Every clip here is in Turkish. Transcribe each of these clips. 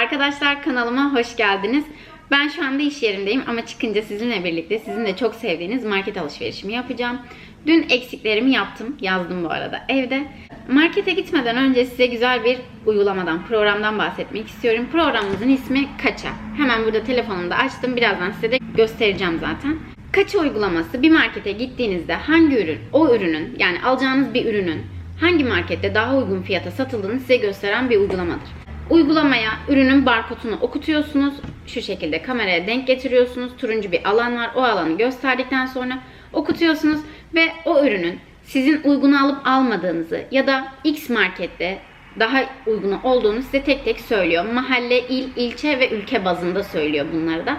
arkadaşlar kanalıma hoş geldiniz. Ben şu anda iş yerindeyim ama çıkınca sizinle birlikte sizin de çok sevdiğiniz market alışverişimi yapacağım. Dün eksiklerimi yaptım. Yazdım bu arada evde. Markete gitmeden önce size güzel bir uygulamadan, programdan bahsetmek istiyorum. Programımızın ismi Kaça. Hemen burada telefonumda açtım. Birazdan size de göstereceğim zaten. Kaça uygulaması bir markete gittiğinizde hangi ürün, o ürünün yani alacağınız bir ürünün hangi markette daha uygun fiyata satıldığını size gösteren bir uygulamadır. Uygulamaya ürünün barkodunu okutuyorsunuz. Şu şekilde kameraya denk getiriyorsunuz. Turuncu bir alan var. O alanı gösterdikten sonra okutuyorsunuz ve o ürünün sizin uygun alıp almadığınızı ya da X markette daha uygun olduğunu size tek tek söylüyor. Mahalle, il, ilçe ve ülke bazında söylüyor bunları da.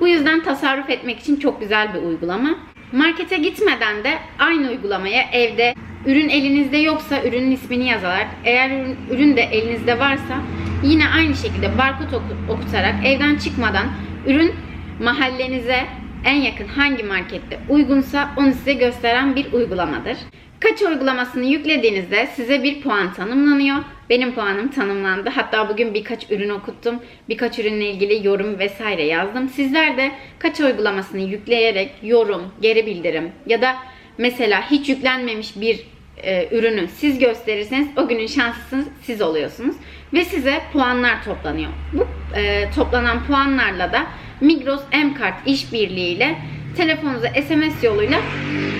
Bu yüzden tasarruf etmek için çok güzel bir uygulama. Markete gitmeden de aynı uygulamaya evde ürün elinizde yoksa ürünün ismini yazarak eğer ürün, de elinizde varsa yine aynı şekilde barkod oku- okutarak evden çıkmadan ürün mahallenize en yakın hangi markette uygunsa onu size gösteren bir uygulamadır. Kaç uygulamasını yüklediğinizde size bir puan tanımlanıyor. Benim puanım tanımlandı. Hatta bugün birkaç ürün okuttum. Birkaç ürünle ilgili yorum vesaire yazdım. Sizler de kaç uygulamasını yükleyerek yorum, geri bildirim ya da mesela hiç yüklenmemiş bir e, ürünü siz gösterirseniz o günün şanslısı siz oluyorsunuz. Ve size puanlar toplanıyor. Bu e, toplanan puanlarla da Migros M-Kart işbirliğiyle telefonunuza SMS yoluyla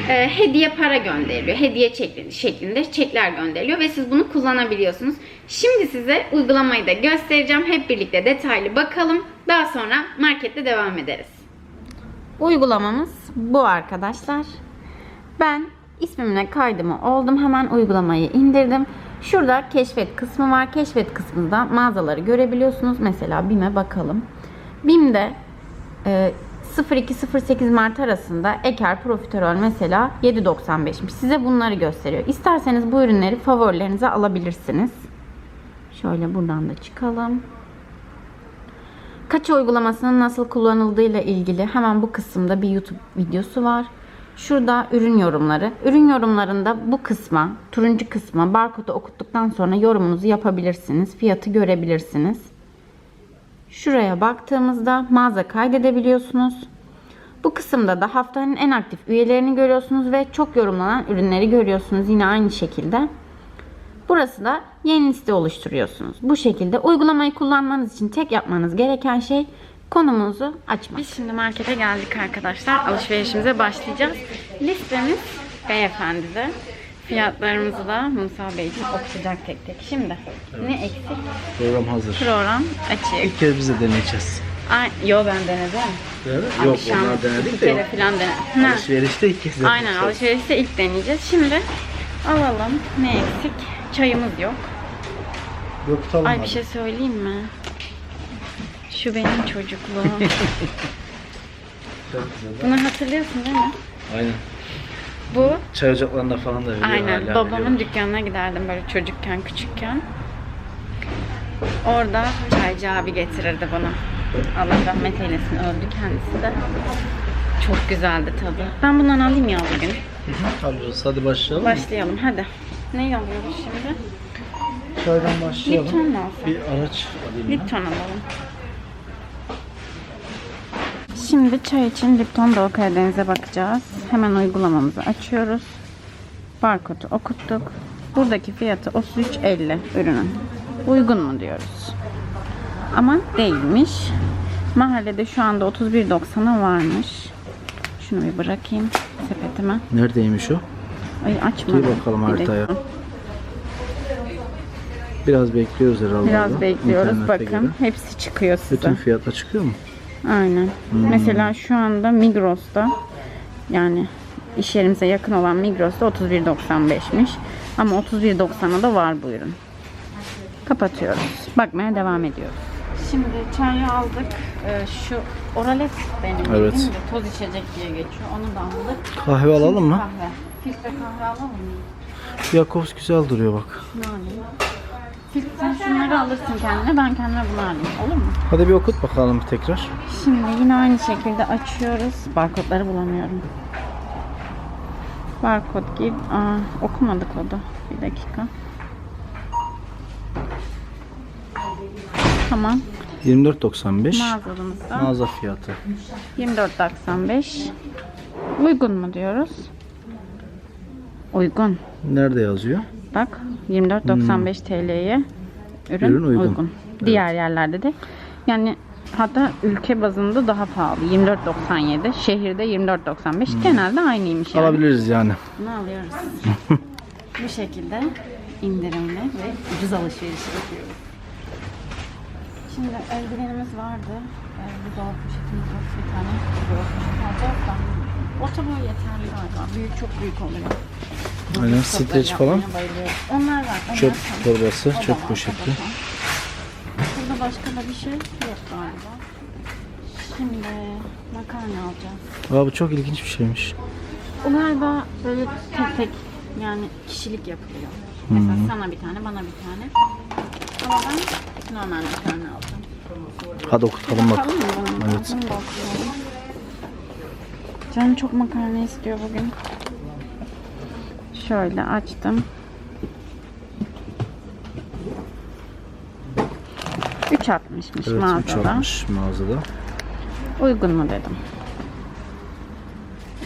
e, hediye para gönderiliyor. Hediye çek- şeklinde çekler gönderiliyor ve siz bunu kullanabiliyorsunuz. Şimdi size uygulamayı da göstereceğim. Hep birlikte detaylı bakalım. Daha sonra markette devam ederiz. Uygulamamız bu arkadaşlar. Ben ismimle kaydımı oldum. Hemen uygulamayı indirdim. Şurada keşfet kısmı var. Keşfet kısmında mağazaları görebiliyorsunuz. Mesela BİM'e bakalım. BİM'de e, 02-08 Mart arasında Eker Profiterol mesela 7.95'miş. Size bunları gösteriyor. İsterseniz bu ürünleri favorilerinize alabilirsiniz. Şöyle buradan da çıkalım. Kaç uygulamasının nasıl kullanıldığıyla ilgili hemen bu kısımda bir YouTube videosu var. Şurada ürün yorumları. Ürün yorumlarında bu kısma, turuncu kısma barkodu okuttuktan sonra yorumunuzu yapabilirsiniz. Fiyatı görebilirsiniz. Şuraya baktığımızda mağaza kaydedebiliyorsunuz. Bu kısımda da haftanın en aktif üyelerini görüyorsunuz ve çok yorumlanan ürünleri görüyorsunuz yine aynı şekilde. Burası da yeni liste oluşturuyorsunuz. Bu şekilde uygulamayı kullanmanız için tek yapmanız gereken şey konumunuzu açmak. Biz şimdi markete geldik arkadaşlar. Alışverişimize başlayacağız. Listemiz beyefendide. Fiyatlarımızı da Musa Beyciğim okuyacak tek tek. Şimdi ne eksik? Program hazır. Program açık. İlk kez biz de deneyeceğiz. Ay, yo ben denedim. Abi Yok onlar denedik de kere yok. falan denedim. Alışverişte ilk kez deneyeceğiz. Aynen alışverişte ilk deneyeceğiz. Şimdi alalım. Ne eksik? Çayımız yok. Yok tamam. Ay bir şey söyleyeyim mi? Şu benim çocukluğum. Bunu hatırlıyorsun değil mi? Aynen. Bu Çay ocaklarında falan da veriyor. aynen hala babamın veriyor. dükkanına giderdim böyle çocukken küçükken. Orada çaycı abi getirirdi bunu. Allah rahmet eylesin öldü kendisi de. Çok güzeldi tadı. Ben bundan alayım ya bugün. Alırız. Hadi başlayalım. Başlayalım hadi. Ne alıyoruz şimdi? Çaydan başlayalım. Lipton mu alsak? Bir araç alayım ben. Lipton alalım. Şimdi çay için Lipton Doğu Karadeniz'e bakacağız. Hemen uygulamamızı açıyoruz. Barkodu okuttuk. Buradaki fiyatı 33.50 ürünün. Uygun mu diyoruz. Ama değilmiş. Mahallede şu anda 31.90'a varmış. Şunu bir bırakayım sepetime. Neredeymiş o? Ay açmadım. Bir bakalım haritaya. Biraz bekliyoruz herhalde. Biraz bekliyoruz. İnternette Bakın gibi. hepsi çıkıyor size. Bütün fiyatla çıkıyor mu? Aynen. Mesela şu anda Migros'ta yani iş yerimize yakın olan Migros'ta 31.95'miş. Ama 31.90'a da var bu ürün. Kapatıyoruz. Bakmaya devam ediyoruz. Şimdi çayı aldık. Ee, şu Oralet benim Evet. bildiğim de toz içecek diye geçiyor. Onu da aldık. Kahve alalım mı? Kahve. Filtre kahve alalım mı? Yakobs güzel duruyor bak. Ne Filtre sen şunları alırsın kendine. Ben kendime bunu alayım. Olur mu? Hadi bir okut bakalım bir tekrar. Şimdi yine aynı şekilde açıyoruz. Barkodları bulamıyorum. Barkod gir. Aa, okumadı kodu. Bir dakika. Tamam. 24.95 Mağazalımızda. mağaza fiyatı. 24.95. Uygun mu diyoruz? Uygun. Nerede yazıyor? Bak 24.95 TL'ye ürün, Ürün uygun. uygun. Diğer yerlerde de yani hatta ülke bazında daha pahalı. 24.97. Şehirde 24.95. Genelde aynıymış yani. Alabiliriz yani. Bunu alıyoruz. Bu şekilde indirimli ve ucuz alışveriş yapıyoruz. Şimdi eldivenimiz vardı. Ee, bir dolap poşetimiz yok. Bir tane dolap poşet alacağız. Orta boy yeterli galiba. Büyük çok büyük oluyor. Aynen, streç falan. Onlar var. Onlar Çöp torbası, O çöp poşeti. Burada başka da bir şey yok galiba. Şimdi makarna alacağız. Aa, bu çok ilginç bir şeymiş. O galiba böyle tek tek yani kişilik yapılıyor. Mesela sana bir tane, bana bir tane. Ama ben normal makarna alacağım. Hadi okutalım bak. Bakalım mı? Evet. Canım çok makarna istiyor bugün. Şöyle açtım. 3.60'mış Evet, mağazada. 3.60 mağazada. Uygun mu dedim.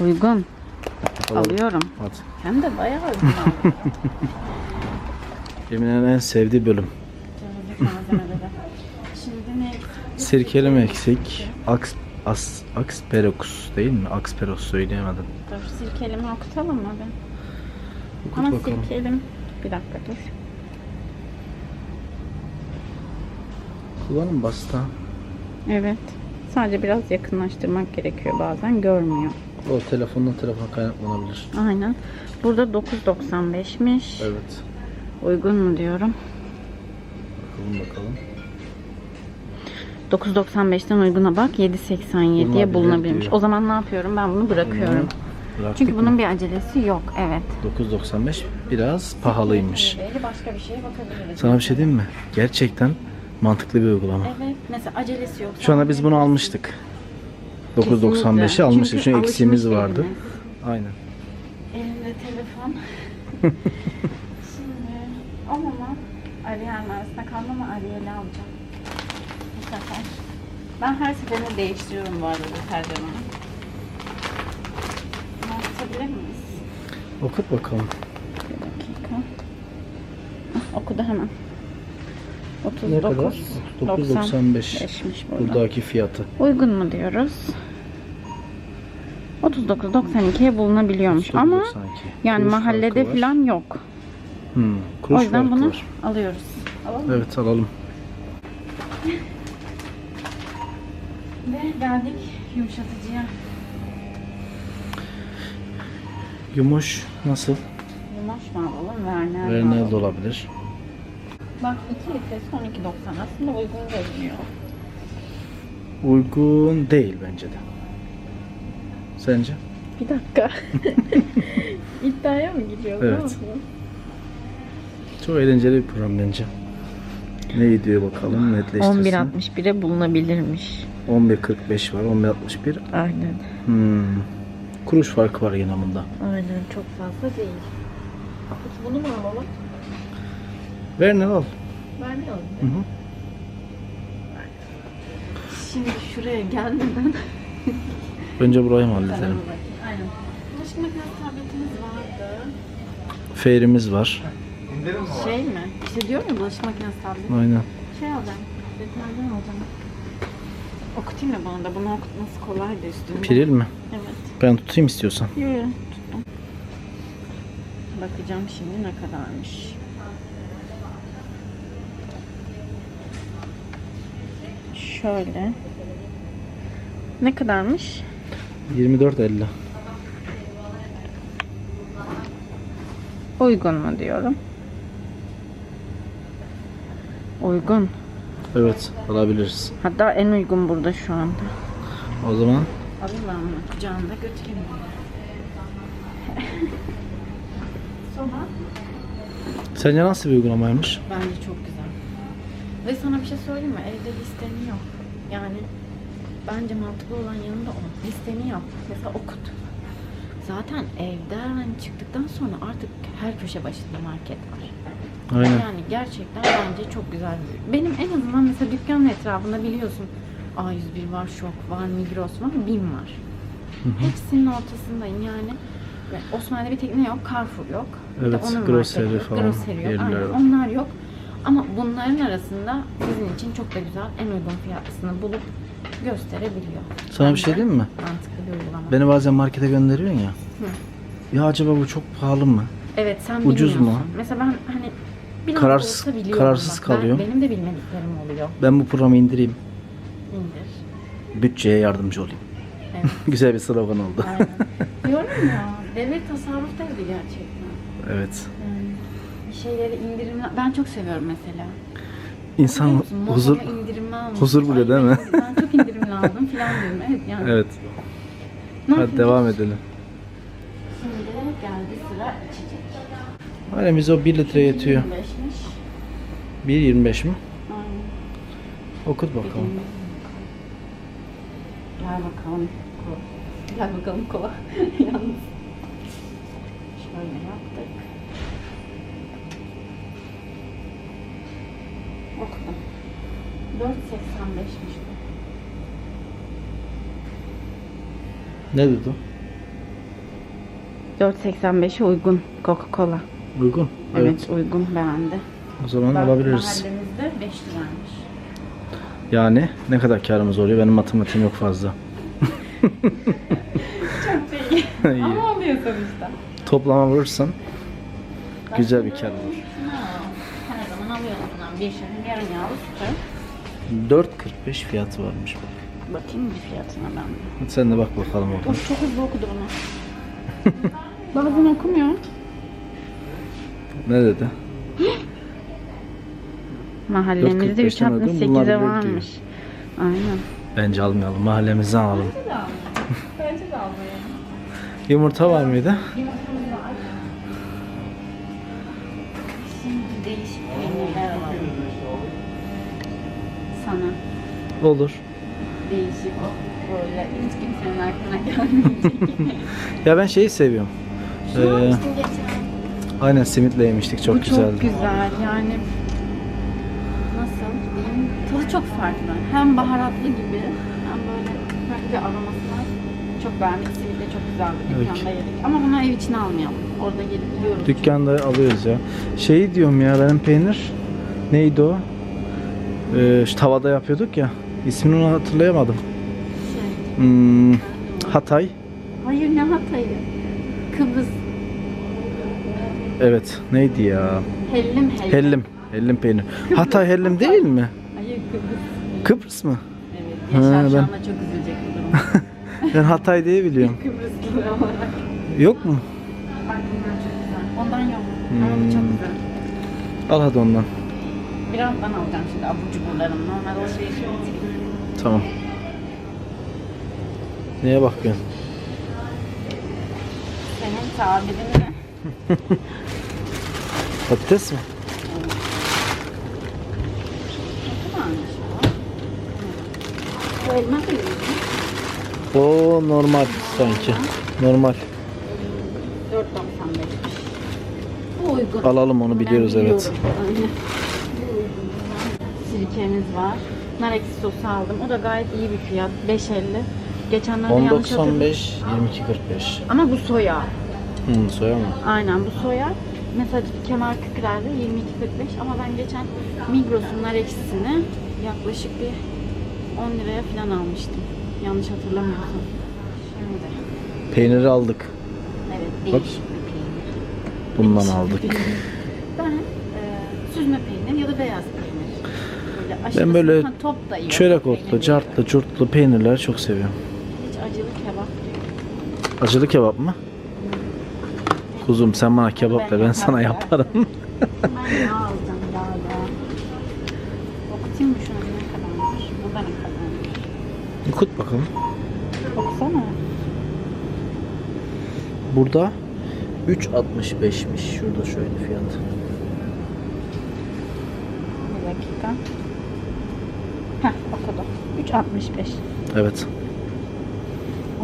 Uygun. Alalım. Alıyorum. Hadi. Hem de bayağı uygun. Emine'nin en sevdiği bölüm. Şimdi ne? Sirkeleme eksik. Aks, as, Aksperox değil mi? Aksperos söyleyemedim. Dur sirkelimi okutalım mı ben? Okut Ama bakalım. sirkelim. Bir dakika dur. Kullanım basit ha. Evet. Sadece biraz yakınlaştırmak gerekiyor bazen. Görmüyor. O telefondan telefona kaynaklanabilir. Aynen. Burada 9.95'miş. Evet. Uygun mu diyorum. Bakalım bakalım. 9.95'ten uyguna bak. 7.87'ye Bulunabilir bulunabilmiş. O zaman ne yapıyorum? Ben bunu bırakıyorum. Bıraktık Çünkü mı? bunun bir acelesi yok. Evet. 9.95 biraz pahalıymış. Başka bir şeye bakabiliriz. Sana bir şey diyeyim mi? Gerçekten mantıklı bir uygulama. Evet. Mesela acelesi yok. Şu anda biz bunu almıştık. 9.95'i Kesinlikle. almıştık. Çünkü alışmış eksiğimiz vardı. değiliz. Aynen. Elimde telefon. Şimdi o zaman Ariel arasında kaldım ama Ariel'i alacağım. Bu sefer. Ben her seferinde değiştiriyorum bu arada deterjanımı. Miyiz? Okut bakalım. Bir dakika. Ah, Okudu hemen. Ne kadar? 39. 9.95 95'miş burada. buradaki fiyatı. Uygun mu diyoruz? 39.92'ye bulunabiliyormuş ama 9.92. yani Kuruş mahallede falan yok. Hmm, kuruş o yüzden farkı bunu var. alıyoruz. Alalım mı? Evet alalım. Ve geldik yumuşatıcıya. Yumuş nasıl? Yumaş mı alalım? Werner, alalım? de olabilir. Bak 2 litresi 12.90 aslında uygun görünüyor. Uygun değil bence de. Sence? Bir dakika. İddiaya mı gidiyoruz? Evet. Çok eğlenceli bir program bence. Ne diyor bakalım netleştirsin. 11.61'e bulunabilirmiş. 11.45 var, 11.61. Aynen. Hmm. Kuruş farkı var yine bunda. Aynen çok fazla değil. Peki bunu mu alalım? Vernel al. Vermiyorum. Hı hı. Şimdi şuraya gelmeden Önce burayı mı halledelim? Aynen. Bulaşık makinesi tabletimiz vardı. Feyrimiz var. Şey mi? İşte diyorum ya bulaşık makinesi tableti. Aynen. Şey alacağım. Deterjan alacağım. Okutayım mı bunu da? Bunu okutması kolay da üstünde. Piril mi? Evet. Ben tutayım istiyorsan. Yok yok tuttum. Bakacağım şimdi ne kadarmış. Şöyle. Ne kadarmış? 24.50. Uygun mu diyorum. Uygun. Evet alabiliriz. Hatta en uygun burada şu anda. O zaman Alayım ben bunu kucağımda götüreyim. Sonra sence nasıl bir uygulamaymış? bence çok güzel. Ve sana bir şey söyleyeyim mi? Evde listeni yap. Yani bence mantıklı olan yanında o. Listeni yap. Mesela okut. Zaten evden çıktıktan sonra artık her köşe başında market var. Aynen. Yani gerçekten bence çok güzel. Benim en azından mesela dükkanın etrafında biliyorsun A101 var, Şok var, Migros var, BİM var. Hepsinin ortasındayım yani. Osmanlı'da bir tek ne yok? Carrefour yok. Evet, yok. falan Grocery yok. yerler Aynen, var. onlar yok. Ama bunların arasında sizin için çok da güzel, en uygun fiyatlısını bulup gösterebiliyor. Sana bir şey diyeyim mi? Mantıklı bir uygulama. Beni bazen markete gönderiyorsun ya. Ya acaba bu çok pahalı mı? Evet sen Ucuz mu? Mesela ben hani bir Kararsız- olsa biliyorum kararsız bak. Ben- kalıyorum. benim de bilmediklerim oluyor. Ben bu programı indireyim. İndir. Bütçeye yardımcı olayım. Evet. Güzel bir slogan oldu. Aynen. Diyorum ya devir tasarruf devri gerçekten. Evet. Yani bir şeyleri indirimle... Ben çok seviyorum mesela. İnsan Biliyor musun? Huzur indirimli almış. huzur buluyor Ay, değil mi? Ben, ben çok indirimli aldım falan diyorum. Evet yani. Evet. Ne Hadi yapayım? devam edelim. Şimdi geldi sıra içecek. Aynen bize o 1 litre yetiyor. 25'miş. 1.25 mi? Aynen. Okut bakalım. Gel bakalım. Gel bakalım kola. Yalnız. Şöyle yaptık. Okudum. 4.85'miş bu. Ne dedi o? 4.85'e uygun Coca-Cola. Uygun. Evet, uygun beğendi. O zaman alabiliriz. Mahallemizde 5 liraymış. Yani ne kadar karımız oluyor? Benim matematiğim yok fazla. Çok iyi. İyi. Ama oluyor sonuçta. Toplama vurursan güzel bir kar olur. Her zaman alıyorum bundan bir şişe yarım yağlı sütü. 4.45 fiyatı varmış bak. Bakayım bir fiyatına ben sen de bak bakalım oradan. Of çok hızlı okudu bunu. Bazen okumuyor. Ne dedi? Mahallemizde 4.45 demedim, bunlar 3.68'e biliyor varmış. Aynen. Bence almayalım. Mahallemizden alalım. Bence de almayalım. Yumurta var mıydı? Şimdi değişik peynirler alalım. Sana Olur. değişik böyle hiç kimsenin aklına gelmeyecek. Ya ben şeyi seviyorum. Şu Ee, aynen simitle yemiştik. Çok Bu güzeldi. çok güzel yani nasıl diyeyim tadı çok farklı. Hem baharatlı gibi hem böyle farklı bir aroması var. Çok beğendik. Simit de çok güzeldi. Evet. Dükkanda yedik. Ama bunu ev içine almayalım. Orada gelip yiyoruz. Dükkanda alıyoruz ya. Şeyi diyorum ya benim peynir. Neydi o? Ee, şu tavada yapıyorduk ya. İsmini onu hatırlayamadım. Şey, Hmm, Hatay. hayır ne Hatay'ı? Kıbrıs. Evet. Neydi ya? Hellim hellim. Hellim. Hellim peynir. Hatay hellim değil mi? Hayır Kıbrıs. Kıbrıs mı? Evet. Ha, Yaşar şu ben- anda çok üzülecek bu duruma. Ben Hatay diye biliyorum. Kıbrıslı olarak. Yok mu? Bak bunlar çok güzel. Ondan yok. Ama bu çok Hmm. güzel. Al hadi ondan. Birazdan alacağım şimdi abur cuburlarımı. Normal alışverişimi bitireyim. Tamam. Neye bakıyorsun? Senin tabirin ne? Patates mi? Elma. O normal sanki. Normal. 4.95. Bu uygun. Alalım onu Ben biliyoruz evet. biliyorum. Aynen. Sirkemiz var. Nar ekşi sosu aldım. O da gayet iyi bir fiyat. 5.50. Geçenlerde yanlış hatırladım. 10.95, 22.45. Ama bu soya. Hmm, soya mı? Aynen bu soya. Mesela kenar kükrerde 22.45 ama ben geçen Migros'un nar ekşisini yaklaşık bir 10 liraya falan almıştım. Yanlış hatırlamıyorsam. Şimdi. Peyniri aldık. Evet Bak. değişik bir peynir. Bundan Değişik bir aldık. peynir. Ben e, süzme peynir ya da beyaz peynir. Böyle aşırı böyle top da iyi. Çörek Peynir otlu, değil. cartlı, curtlu peynirleri çok seviyorum. Hiç acılı kebap. Acılı kebap mı? Kuzum sen bana kebap de ben sana yaparım. Ben alacağım yağ yağ. Okutayım mı şunu ne kadarmış? Burada ne kadarmış? Kut bakalım. Okusana. Burada 3.65'miş. Şurada şöyle fiyat. Bir dakika. Heh okudu. 3.65. Evet.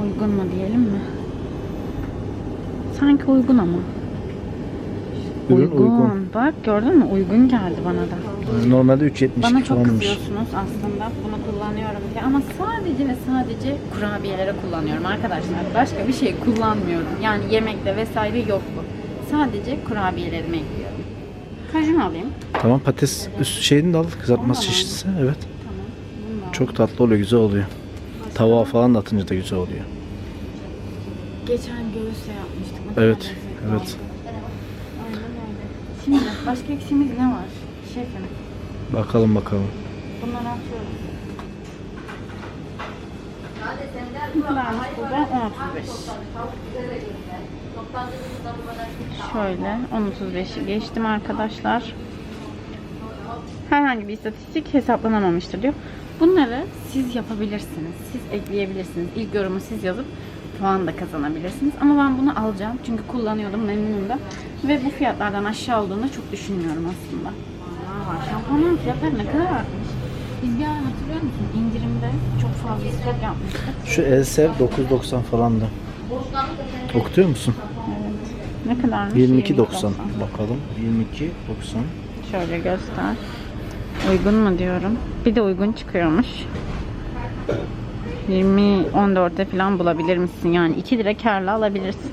Uygun mu diyelim mi? Sanki uygun ama. Ürün uygun. Bak gördün mü? Uygun geldi bana da. Normalde 3.72 Bana çok falanmış. kızıyorsunuz aslında bunu kullanıyorum diye ama sadece ve sadece kurabiyelere kullanıyorum arkadaşlar. Başka bir şey kullanmıyorum. Yani yemekte vesaire yok bu. Sadece kurabiyelerime ekliyorum. Kajun alayım. Tamam patates üst şeyini de al kızartması Tamam. çeşitsi. Evet. Tamam. Çok tatlı oluyor, güzel oluyor. Tavuğa falan da atınca da güzel oluyor. Geçen göğüsle yapmıştık. Evet, evet. oldu. Aynen öyle. Şimdi başka eksiğimiz ne var? Şefim. Bakalım bakalım. Bunları burada? 10.35. Şöyle 10.35'i geçtim arkadaşlar. Herhangi bir istatistik hesaplanamamıştır diyor. Bunları siz yapabilirsiniz. Siz ekleyebilirsiniz. İlk yorumu siz yazıp puan da kazanabilirsiniz. Ama ben bunu alacağım. Çünkü kullanıyordum memnunum da. Ve bu fiyatlardan aşağı olduğunu çok düşünmüyorum aslında. Aa, var. Şampuanın fiyatları ne kadar artmış. Biz bir hatırlıyor musun? İndirimde çok fazla stok yapmıştık. Şu Elsev 9.90 falandı. Okutuyor musun? Evet. Ne kadarmış? 22.90. Bakalım. 22.90. Şöyle göster. Uygun mu diyorum. Bir de uygun çıkıyormuş. 20 14'e falan bulabilir misin? Yani 2 lira karla alabilirsin.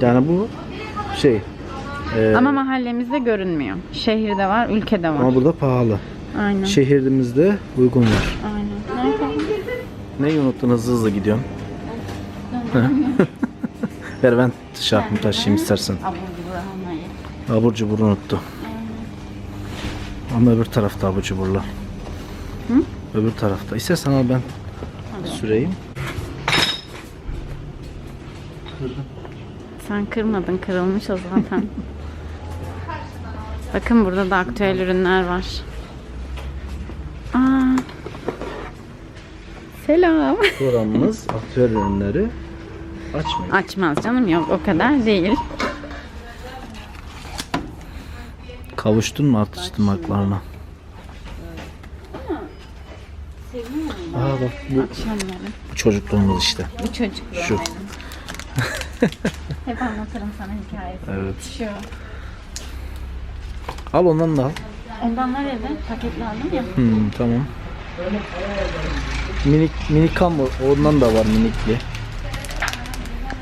Yani bu şey. e, Ama mahallemizde görünmüyor. Şehirde var, ülkede var. ama burada pahalı. Aynen. Şehrimizde uygun var. Aynen. Neyi unuttun hızlı hızlı gidiyorsun? Ver ben şarkımı taşıyayım istersen. Abur cubur unuttu. Ama öbür tarafta abur cuburla. Hı? Öbür tarafta. İstersen al ben süreyim. Sen kırmadın, kırılmış o zaten. Bakın burada da aktüel ürünler var. Aa. Selam. Programımız aktüel ürünleri açmıyor. Açmaz canım yok o kadar değil. Kavuştun mu atıştırmaklarına? Aa bak bu Akşamları. çocukluğumuz işte. Bu çocukluğum Şu. benim. Hep anlatırım sana hikayesi. Evet. Şu. Al ondan da al. Ondan var evde paketli aldım ya. Hmm, tamam. Minik minik hamur ondan da var minikli.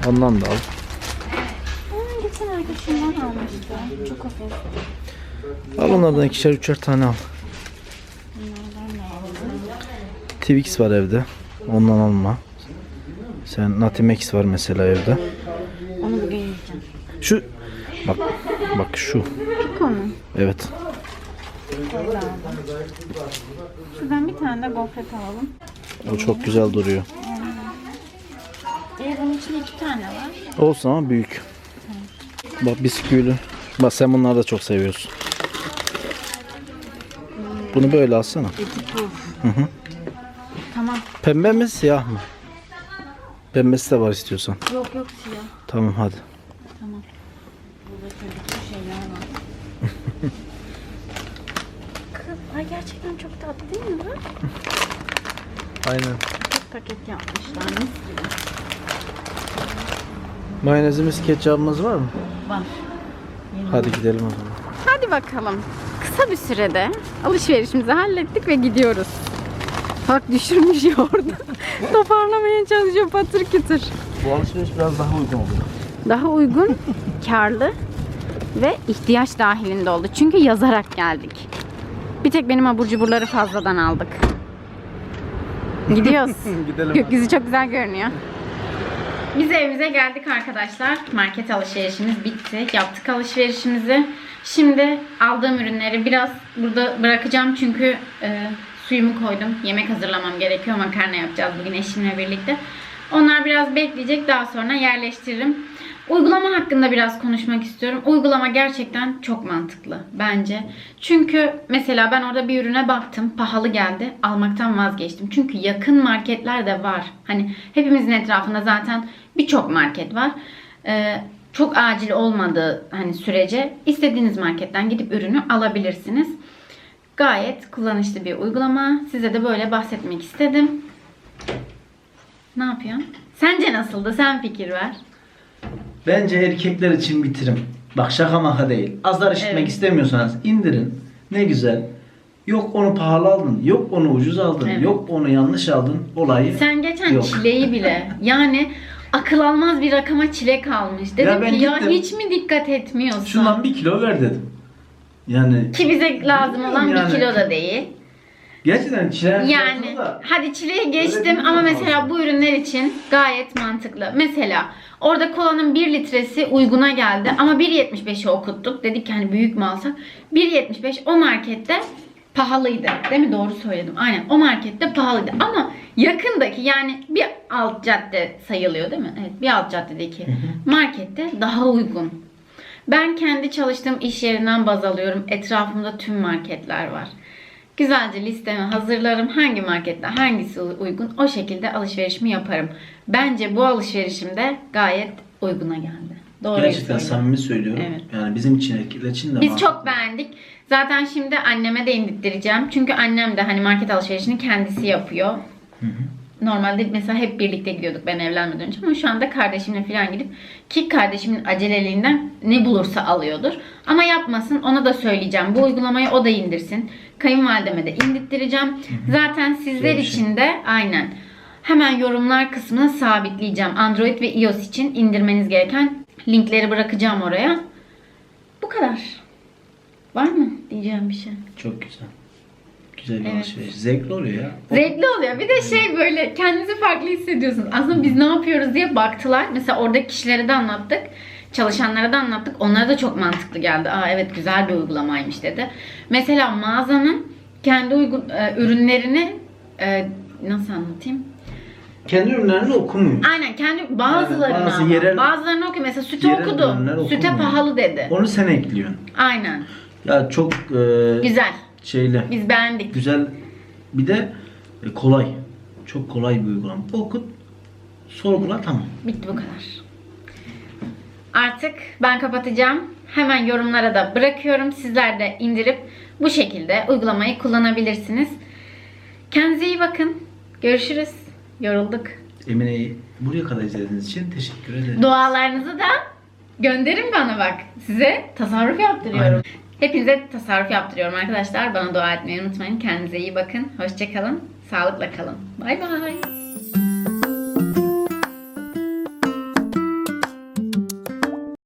Ondan da al. Aa, geçen arkadaşımdan almıştı. Çok hafif. Al onlardan ikişer üçer tane al. Bunlardan da aldım. Twix var evde. Ondan alma. Sen Natimex var mesela evde. Onu bugün yiyeceğim. Şu bak bak şu. Piko mu? Evet. Şuradan bir tane de gofret alalım. O çok güzel duruyor. Ee, bunun içinde iki tane var. Olsun ama büyük. Bak bisküvili. Bak sen bunları da çok seviyorsun. Bunu böyle alsana. Hı hı. Tamam. Pembe mi siyah mı? Pembesi de var istiyorsan. Yok yok siyah. Tamam hadi. Tamam. Burada çocuklu şeyler var. Kız, ay gerçekten çok tatlı değil mi bu? Aynen. Paket paket yapmışlar mis gibi. Mayonezimiz, ketçabımız var mı? Var. Hadi gidelim o zaman. Hadi bakalım. Kısa bir sürede alışverişimizi hallettik ve gidiyoruz. Bak düşürmüş ya orada. Toparlamaya çalışıyor patır kütür. Bu alışveriş biraz daha uygun oldu. Daha uygun, karlı ve ihtiyaç dahilinde oldu. Çünkü yazarak geldik. Bir tek benim abur cuburları fazladan aldık. Gidiyoruz. Gidelim. Gökyüzü çok güzel görünüyor. Biz evimize geldik arkadaşlar. Market alışverişimiz bitti. Yaptık alışverişimizi. Şimdi aldığım ürünleri biraz burada bırakacağım çünkü e, suyumu koydum. Yemek hazırlamam gerekiyor. Makarna yapacağız bugün eşimle birlikte. Onlar biraz bekleyecek. Daha sonra yerleştiririm. Uygulama hakkında biraz konuşmak istiyorum. Uygulama gerçekten çok mantıklı bence. Çünkü mesela ben orada bir ürüne baktım. Pahalı geldi. Almaktan vazgeçtim. Çünkü yakın marketler de var. Hani hepimizin etrafında zaten birçok market var. Ee, çok acil olmadığı hani sürece istediğiniz marketten gidip ürünü alabilirsiniz. Gayet kullanışlı bir uygulama. Size de böyle bahsetmek istedim. Ne yapıyorsun? Sence nasıldı? Sen fikir ver. Bence erkekler için bitirim. Bak şaka maka değil. Azar işitmek Evet. istemiyorsanız indirin. Ne güzel. Yok onu pahalı aldın. Yok onu ucuz aldın. Evet. Yok onu yanlış aldın. Olayı. Sen geçen Yok. çileği bile yani akıl almaz bir rakama çilek almış. Dedim Ya ki ya gittim. hiç mi dikkat etmiyorsun? Şundan bir kilo ver dedim. Yani Ki bize lazım olan Yani- bir kilo da değil. gerçekten çileğin Yani da- hadi çileği geçtim değil ama mi? mesela bu ürünler için gayet mantıklı. Mesela orada kolanın 1 litresi uyguna geldi ama 1.75'i okuttuk. Dedik ki hani büyük mü alsak? 1.75 o markette pahalıydı. Değil mi? Doğru söyledim. Aynen. O markette pahalıydı. Ama yakındaki yani bir alt cadde sayılıyor değil mi? Evet. Bir alt caddedeki markette daha uygun. Ben kendi çalıştığım iş yerinden baz alıyorum. Etrafımda tüm marketler var. Güzelce listemi hazırlarım. Hangi markette hangisi uygun o şekilde alışverişimi yaparım. Bence bu alışverişim de gayet uyguna geldi. Doğru Gerçekten samimi söylüyorum. Evet. Yani bizim için erkekler için de Biz mantıklı. çok beğendik. Zaten şimdi anneme de indirttireceğim. Çünkü annem de hani market alışverişini kendisi yapıyor. Hı hı. Normalde mesela hep birlikte gidiyorduk ben evlenmeden önce ama şu anda kardeşimle falan gidip ki kardeşimin aceleliğinden ne bulursa alıyordur. Ama yapmasın ona da söyleyeceğim. Bu uygulamayı o da indirsin. Kayınvalideme de indirttireceğim. Zaten sizler şey. için de aynen hemen yorumlar kısmına sabitleyeceğim. Android ve iOS için indirmeniz gereken linkleri bırakacağım oraya. Bu kadar. Var mı diyeceğim bir şey? Çok güzel. Güzel bir Evet. alışveriş. Zevkli oluyor ya. Zevkli oluyor. Bir de şey böyle kendinizi farklı hissediyorsunuz. Aslında biz ne yapıyoruz diye baktılar. Mesela oradaki kişilere de anlattık. Çalışanlara da anlattık. Onlara da çok mantıklı geldi. Aa evet güzel bir uygulamaymış dedi. Mesela mağazanın kendi uygun e, ürünlerini e, nasıl anlatayım? Kendi ürünlerini okumuyor. Aynen kendi bazılarını Yani bazı ama. yerel- bazılarını okuyor. Mesela sütü yerel okudu. Süte okumuyor. pahalı dedi. Onu sen ekliyorsun. Aynen. Ya çok e, Güzel. Şeyle. Biz beğendik. Güzel. Bir de e, kolay. Çok kolay bir uygulama. Okut. Sorgula tamam. Bitti bu kadar. Artık ben kapatacağım. Hemen yorumlara da bırakıyorum. Sizler de indirip bu şekilde uygulamayı kullanabilirsiniz. Kendinize iyi bakın. Görüşürüz. Yorulduk. Emine'yi buraya kadar izlediğiniz için teşekkür ederim. Dualarınızı da gönderin bana bak. Size tasarruf yaptırıyorum. Aynen. Hepinize tasarruf yaptırıyorum arkadaşlar. Bana dua etmeyi unutmayın. Kendinize iyi bakın. Hoşçakalın. Sağlıkla kalın. Bay bay.